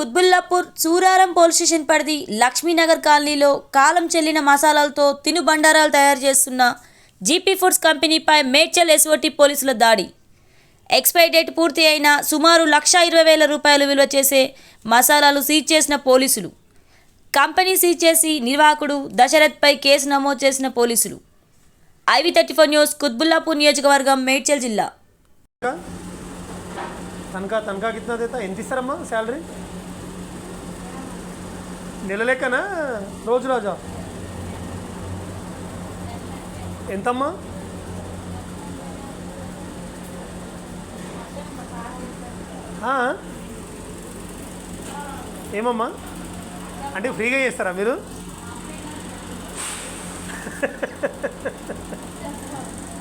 Quthbullapur Suraram police station పరిధి లక్ష్మీనగర్ కాలనీలో కాలం చెల్లిన మసాలాలతో తినుబండారాలు తయారు చేస్తున్న జీపీ ఫుడ్స్ కంపెనీపై మేడ్చల్ ఎస్ఓటీ పోలీసుల దాడి. ఎక్స్పైరీ డేట్ పూర్తి అయిన సుమారు లక్ష ఇరవై వేల రూపాయలు విలువ చేసే మసాలాలు సీజ్ చేసిన పోలీసులు. కంపెనీ సీజ్ చేసి నిర్వాహకుడు దశరథ్పై కేసు నమోదు చేసిన పోలీసులు. IV thirty four news Quthbullapur నియోజకవర్గం మేడ్చల్ జిల్లా. తనఖా తనఖా కింద ఎంత ఇస్తారమ్మా శాలరీ? నెల లెక్కనా రోజు రోజా. ఎంతమ్మా? ఏమమ్మా? అంటే ఫ్రీగా చేస్తారా మీరు?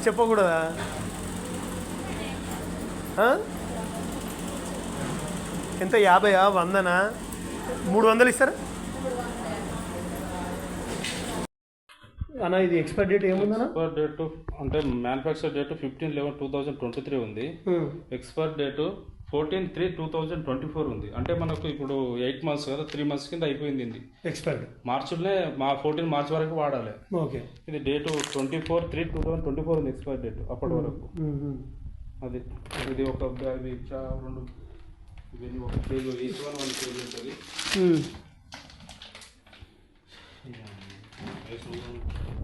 చెప్పకూడదా? ఎంత? యాభైయా? వందనా? మూడు వందలు ఇస్తారా? అన్న ఇది ఎక్స్పైర్ డేట్ ఏముందన్నా ఎక్స్పైర్ డేట్ అంటే manufacture date fifteen eleven two thousand twenty three ఉంది. Expire date fourteen three two thousand twenty four ఉంది. అంటే మనకు ఇప్పుడు ఎయిట్ మంత్స్ కదా త్రీ మంత్స్ కింద అయిపోయింది ఇది. ఎక్స్పైర్డ్ మార్చిలోనే మా ఫోర్టీన్ మార్చ్ వరకు వాడాలి. ఓకే ఇది date twenty four three two thousand twenty four ఉంది ఎక్స్పైర్ డేట్ అప్పటి వరకు. అది. ఇది ఒక బ్యా- ఇది చా- రెండు ఇవన్నీ ఒక KG each one one KG ఉంటుంది. Nice little.